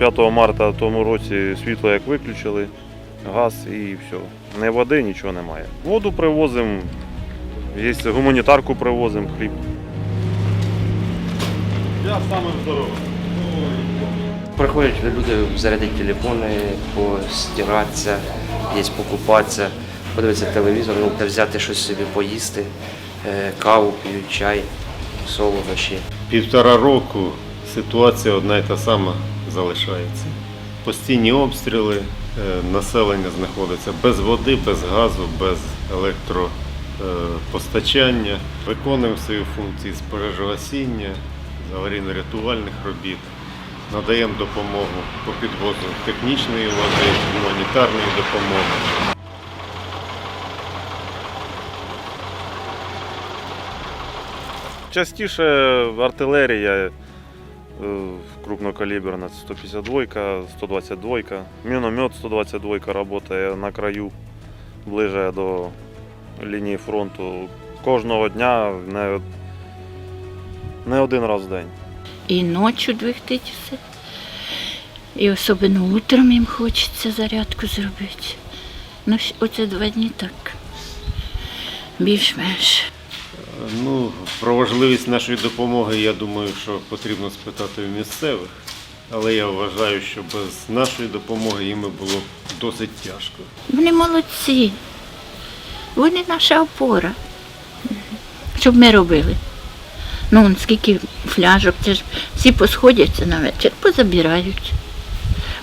5 марта тому році світло як виключили, газ і все. Не води, нічого немає. Воду привозимо, є гуманітарку привозимо, хліб. Я саме здоровий. Приходять люди зарядити телефони, постиратися, десь покупатися, подивитися телевізор, ну, взяти щось собі поїсти, е, каву п'ють, чай, солодощі. Півтора року ситуація одна і та сама залишається. Постійні обстріли, е, населення знаходиться без води, без газу, без електропостачання. Виконуємо свої функції з пожежогасіння, з аварійно-рятувальних робіт. Надаємо допомогу по підвозу технічної води, гуманітарної допомоги. Частіше артилерія е, крупнокаліберна 152, 122, міномет 122 працює на краю, ближе до лінії фронту. Кожного дня не, не один раз в день. І ночі двигтить все. І особливо утром їм хочеться зарядку зробити. Ну, оце два дні так. Більш-менш. Ну, про важливість нашої допомоги, я думаю, що потрібно спитати у місцевих. Але я вважаю, що без нашої допомоги їм було б досить тяжко. Вони молодці. Вони наша опора. Щоб ми робили. Ну, скільки фляжок, це ж всі посходяться на вечір, позабирають.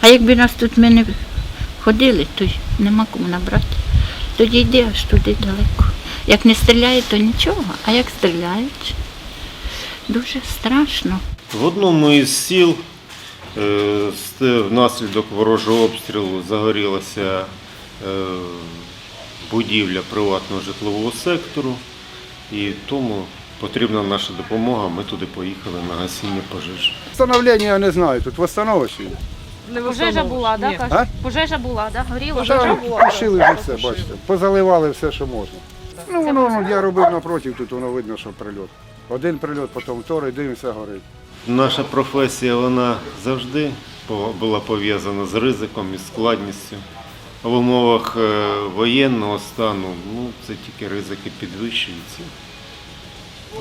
А якби нас тут ми не ходили, то нема кому набрати. Тоді йди аж туди далеко. Як не стріляють, то нічого, а як стріляють, дуже страшно. В одному із сіл е, внаслідок ворожого обстрілу загорілася е, будівля приватного житлового сектору, і тому потрібна наша допомога. Ми туди поїхали на гасіння пожежі. Встановлення я не знаю, тут восстановочі. Пожежа була, да, Пожежа була, да? Горіла? Пошили вже все, бачите. Позаливали все, що можна. Ну, воно, ну, я робив напротив, тут воно видно, що прильот. Один прильот, потім вторий, дивимося, горить. Наша професія вона завжди була пов'язана з ризиком і складністю. А в умовах е, воєнного стану ну, це тільки ризики підвищуються.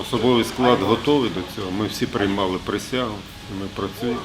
Особовий склад готовий до цього. Ми всі приймали присягу і ми працюємо.